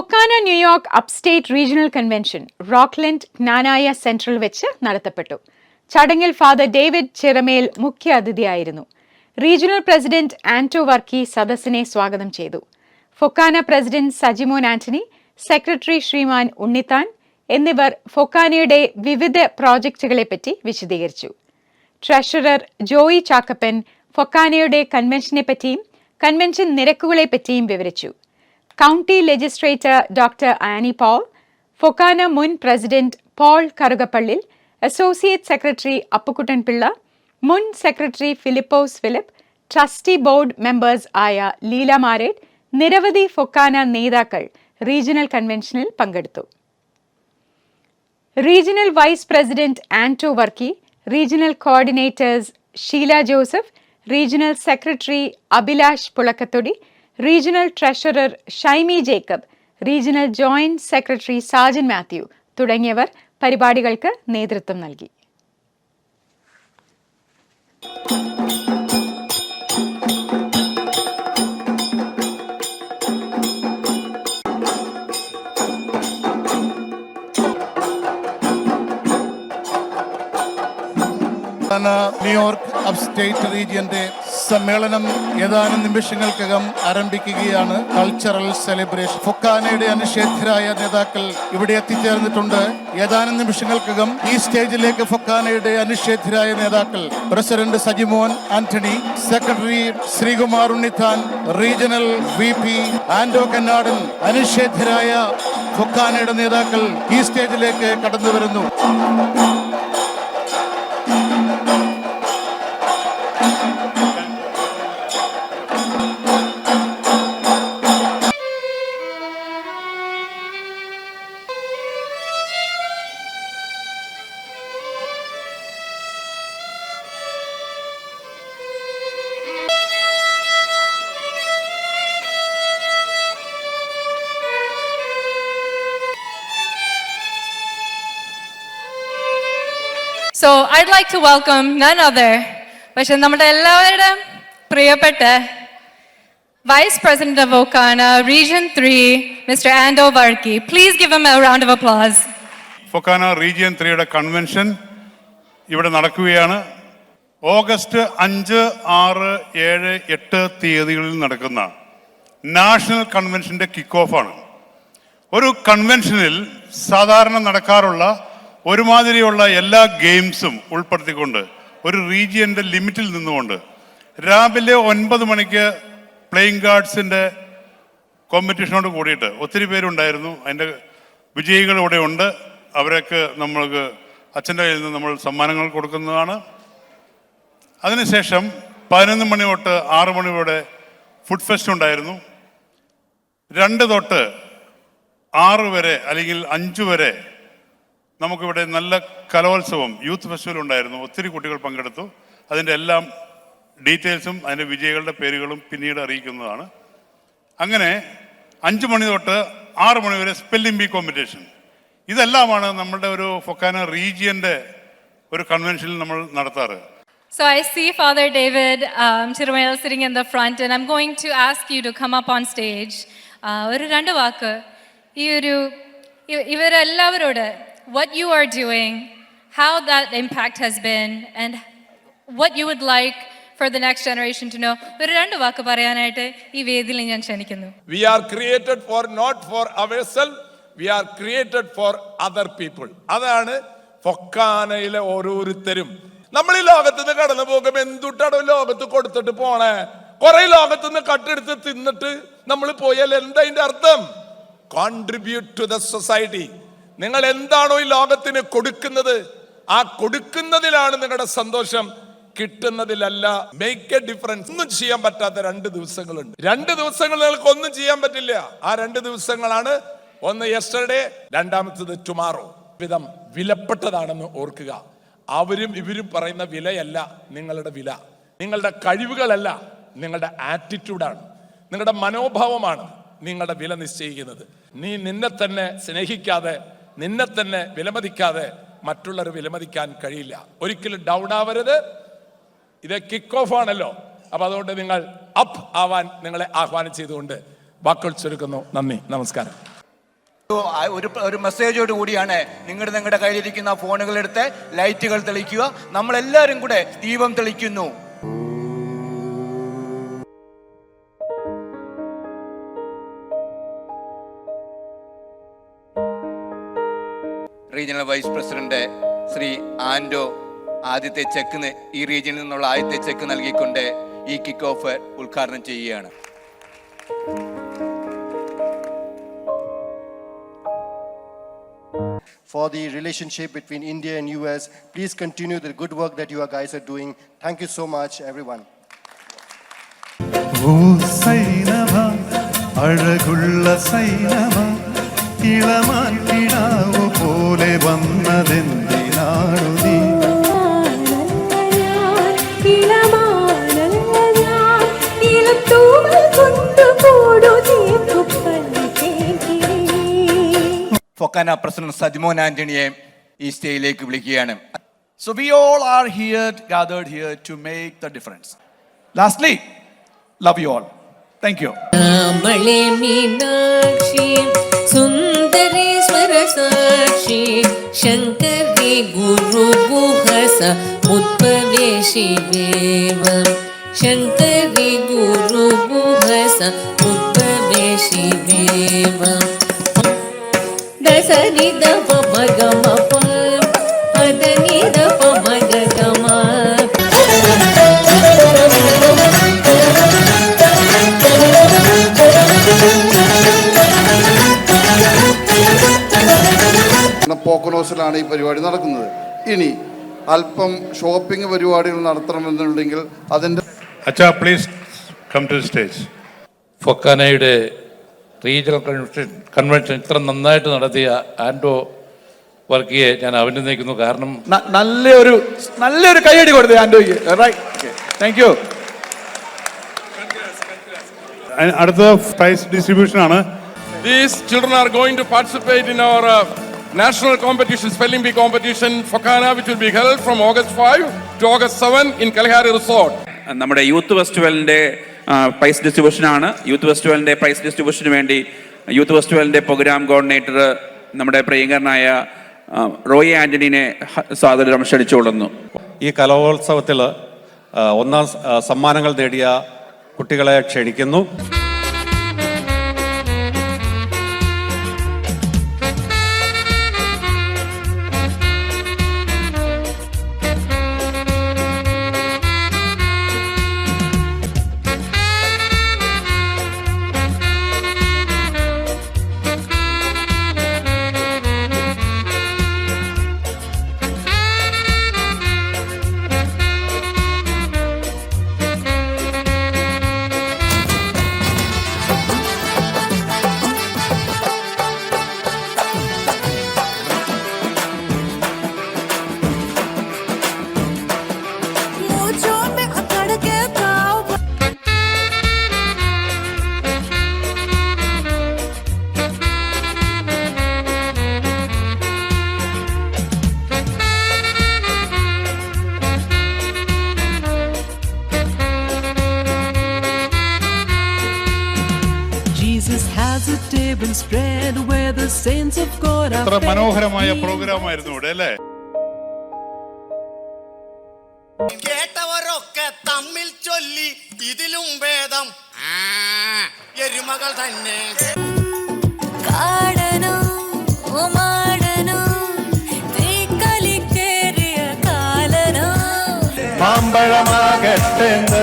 FOKANA New York upstate regional convention Rockland Knanaya central വെച്ച് നടത്തപ്പെട്ടു. ചടങ്ങിൽ ഫാദർ ഡേവിഡ് ചിറമേൽ മുഖ്യ അതിഥിയായിരുന്നു. റീജിയണൽ പ്രസിഡന്റ് ആന്റോ വർക്കി സദസ്സിനെ സ്വാഗതം ചെയ്തു. ഫൊക്കാന പ്രസിഡന്റ് സജിമോൻ ആന്റണി സെക്രട്ടറി ശ്രീമാൻ ഉണ്ണിത്താൻ എന്നിവർ ഫൊക്കാനയുടെ വിവിധ പ്രോജക്റ്റുകളെപ്പറ്റി വിശദീകരിച്ചു. ട്രഷറർ ജോയി ചാക്കപ്പൻ ഫൊക്കാനയുടെ കൺവെൻഷനെ പറ്റിയും കൺവെൻഷൻ നിരക്കുകളെപ്പറ്റിയും വിവരിച്ചു. County legislator doctor Annie Paul FOKANA മുൻ president Paul Karukappallil associate secretary Appukuttan Pillai മുൻ secretary Philipose Philip trustee board members ആയ ലീല മാരേഡ് നിരവധി ഫൊക്കാന നേതാക്കൾ റീജിയണൽ കൺവെൻഷനിൽ പങ്കെടുത്തു. Regional vice president Anto Varkey regional coordinators Sheela Joseph regional secretary Abhilash Pulakkathodi regional treasurer Shymi Jacob regional joint secretary Sajan Mathew തുടങ്ങിയവർ പരിപാടികൾക്ക് നേതൃത്വം നൽകി. ന്യൂയോർക്ക് അപ്സ്റ്റേറ്റ് റീജിയന്റെ സമ്മേളനം ഏതാനും നിമിഷങ്ങൾക്കകം ആരംഭിക്കുകയാണ്. കൾച്ചറൽ സെലിബ്രേഷൻ ഫൊക്കാനയുടെ അനിഷേധ്യരായ നേതാക്കൾ ഇവിടെ എത്തിച്ചേർന്നിട്ടുണ്ട്. ഏതാനും നിമിഷങ്ങൾക്കകം ഈ സ്റ്റേജിലേക്ക് ഫൊക്കാനയുടെ അനിഷേധ്യരായ നേതാക്കൾ president Sajimon Antony secretary Sreekumar Unnithan regional V P Anto Kannadan അനിഷേധ്യരായ ഫൊക്കാനയുടെ നേതാക്കൾ ഈ സ്റ്റേജിലേക്ക് കടന്നു വരുന്നു So I'd like to welcome none other പക്ഷെ നമ്മുടെ എല്ലാവരുടെയും പ്രിയപ്പെട്ട vice president of FOKANA region three mister Anto Varkey please give em a round of applause FOKANA region ത്രീയുടെ കൺവെൻഷൻ ഇവിടെ നടക്കുകയാണ്. ഓഗസ്റ്റ് അഞ്ച് ആറ് ഏഴ് എട്ട് തീയതികളിൽ നടക്കുന്ന നാഷണൽ കൺവെൻഷന്റെ കിക്ക് ഓഫാണ് ഒരു കൺവെൻഷനിൽ സാധാരണ നടക്കാറുള്ള ഒരുമാതിരിയുള്ള എല്ലാ ഗെയിംസും ഉൾപ്പെടുത്തിക്കൊണ്ട് ഒരു റീജിയന്റെ ലിമിറ്റിൽ നിന്നുകൊണ്ട് രാവിലെ ഒൻപത് മണിക്ക് പ്ലേയിങ് കാർഡ്സിന്റെ കോമ്പറ്റീഷനോട് കൂടിയിട്ട് ഒത്തിരി പേരുണ്ടായിരുന്നു. അതിന്റെ വിജയികൾ ഇവിടെ ഉണ്ട്. അവരൊക്കെ നമ്മൾക്ക് അച്ഛന്റെ കയ്യിൽ നിന്ന് നമ്മൾ സമ്മാനങ്ങൾ കൊടുക്കുന്നതാണ്. അതിനുശേഷം പതിനൊന്ന് മണി തൊട്ട് ആറ് മണിയോടെ ഫുഡ് ഫെസ്റ്റ് ഉണ്ടായിരുന്നു. രണ്ട് തൊട്ട് ആറ് വരെ അല്ലെങ്കിൽ അഞ്ച് വരെ നമുക്കിവിടെ നല്ല കലോത്സവം യൂത്ത് ഫെസ്റ്റിവൽ ഉണ്ടായിരുന്നു. ഒത്തിരി കുട്ടികൾ പങ്കെടുത്തു. അതിന്റെ എല്ലാം ഡീറ്റെയിൽസും അതിന്റെ വിജയികളുടെ പേരുകളും പിന്നീട് അറിയിക്കുന്നതാണ്. അങ്ങനെ അഞ്ച് മണി തൊട്ട് ആറ് മണി വരെ സ്പെല്ലിംഗ് ബി കോമ്പറ്റീഷൻ ഇതെല്ലാമാണ് നമ്മുടെ ഒരു ഫൊക്കാന റീജിയന്റെ ഒരു കൺവെൻഷനിൽ നമ്മൾ നടത്താറ്. So I see Father David um, Chirumayal sitting in the front, and I'm going to ask you to come up on stage. Uh, ഒരു രണ്ട് വാക്ക്. ഈ ഒരു ഇവരെല്ലാവരോട് what you are doing, how that impact has been, and what you would like for the next generation to know. We are created for not for ourselves, we are created for other people. അതാണ് ഫൊക്കാനയിലെ ഓരോരുത്തരും നമ്മൾ ഈ ലോകത്ത് നിന്ന് കടന്നു പോകുമ്പോൾ എന്തുട്ടാണോ ലോകത്ത് കൊടുത്തിട്ട് പോണേ കുറെ ലോകത്ത് നിന്ന് കട്ടെടുത്ത് തിന്നിട്ട് നമ്മൾ പോയാൽ എന്താ അതിന്റെ അർത്ഥം കോൺട്രിബ്യൂട്ട് ടു ദ സൊസൈറ്റി നിങ്ങൾ എന്താണോ ഈ ലോകത്തിന് കൊടുക്കുന്നത് ആ കൊടുക്കുന്നതിലാണ് നിങ്ങളുടെ സന്തോഷം. കിട്ടുന്നതിലല്ല മേക്ക് എ ഡിഫറൻസ് ഒന്നും ചെയ്യാൻ പറ്റാത്ത രണ്ട് ദിവസങ്ങളുണ്ട്. രണ്ട് ദിവസങ്ങൾ നിങ്ങൾക്ക് ഒന്നും ചെയ്യാൻ പറ്റില്ല. ആ രണ്ട് ദിവസങ്ങളാണ്. ഒന്ന് യെസ്റ്റർഡേ രണ്ടാമത്തത് ടുമാറോ വിധം വിലപ്പെട്ടതാണെന്ന് ഓർക്കുക. അവരും ഇവരും പറയുന്ന വിലയല്ല നിങ്ങളുടെ വില. നിങ്ങളുടെ കഴിവുകളല്ല നിങ്ങളുടെ ആറ്റിറ്റ്യൂഡാണ് നിങ്ങളുടെ മനോഭാവമാണ് നിങ്ങളുടെ വില നിശ്ചയിക്കുന്നത്. നീ നിന്നെ തന്നെ സ്നേഹിക്കാതെ നിന്നെ തന്നെ വിലമതിക്കാതെ മറ്റുള്ളവർ വിലമതിക്കാൻ കഴിയില്ല. ഒരിക്കലും ഡൗൺ ആവരുത്. ഇത് കിക്ക് ഓഫ് ആണല്ലോ. അപ്പൊ അതുകൊണ്ട് നിങ്ങൾ അപ്പ് ആവാൻ നിങ്ങളെ ആഹ്വാനം ചെയ്തുകൊണ്ട് വാക്കുകൾ ചുരുക്കുന്നു. നന്ദി. നമസ്കാരം. ഒരു ഒരു മെസ്സേജോട് കൂടിയാണ് നിങ്ങളുടെ നിങ്ങളുടെ കയ്യിലിരിക്കുന്ന ഫോണുകളെടുത്ത് ലൈറ്റുകൾ തെളിക്കുക. നമ്മളെല്ലാവരും കൂടെ ദീപം തെളിക്കുന്നു. Regional vice president Shri Anto ആദ്യത്തെ ചെക്ക് ഈ റീജിയനിൽ നിന്നുള്ള ആദ്യത്തെ ചെക്ക് നൽകിക്കൊണ്ട് ഈ കിക്ക് ഓഫ് ഉദ്ഘാടനം ചെയ്യുകയാണ് for the relationship between India and US. Please continue the good work that you guys are doing. Thank you so much, everyone. Sainaba അഴകുള്ള സൈനവ ഇളമാറ്റിടാവു പോലെ വന്നതെന്തിനാണു നീ? ഫൊക്കാന പ്രസിഡന്റ് സജ്മോൻ ആന്റണിയെ ഈ സ്റ്റേയിലേക്ക് വിളിക്കുകയാണ്. So we all are here gathered here to make the difference lastly love you all thank you സുന്ദര സ്വരസാ शङ्करे दे गुरुभु हस उत्पदेशि देव शङ्कर दे गुरु भू हस उत्पदेशि പോക്കനോസിലാണ് ഈ പരിപാടി നടക്കുന്നത്. ഇനി അല്പം ഷോപ്പിംഗ് പരിപാടികൾ നടത്തണമെന്നുണ്ടെങ്കിൽ അതിന്റെ അച്ഛാ പ്ലീസ് കം ടു സ്റ്റേജ് ഫൊക്കാനയുടെ റീജിയണൽ കൺവെൻഷൻ കൺവെൻഷൻ ഇത്ര നന്നായിട്ട് നടത്തിയ ആൻഡോ വർക്കിയെ ഞാൻ അഭിനന്ദിക്കുന്നു. കാരണം നല്ലൊരു നല്ലൊരു കൈയടി കൊടുത്തു ആൻഡോയ്ക്ക് റൈറ്റ് താങ്ക് യു അടുത്ത പ്രൈസ് ഡിസ്ട്രിബ്യൂഷൻ ആണ്. These children are going to participate in our uh, national competition, spelling bee competition, Fakana, which will be held from August 5 to August 7 in Kalahari Resort. നമ്മുടെ youth ഫെസ്റ്റിവലിന്റെ prize distribution ആണ്. Youth ഫെസ്റ്റിവലിന്റെ prize ഡിസ്ട്രിബ്യൂഷന് വേണ്ടി youth ഫെസ്റ്റിവലിന്റെ programme coordinator നമ്മുടെ പ്രിയങ്കരനായ റോയി ആന്റണിനെ ഹ- സാദരം ക്ഷണിച്ചുകൊള്ളുന്നു. ഈ കലോത്സവത്തിൽ ഒന്നാം സമ്മാനങ്ങൾ നേടിയ കുട്ടികളെ ക്ഷണിക്കുന്നു. എത്ര മനോഹരമായ പ്രോഗ്രാം ആയിരുന്നു ഇവിടെ അല്ലേ? കേട്ടവരൊക്കെ തമ്മിൽ ചൊല്ലി ഇതിലും ഭേദം എരുമകൾ തന്നെ. മാമ്പഴമാകട്ടെന്ന്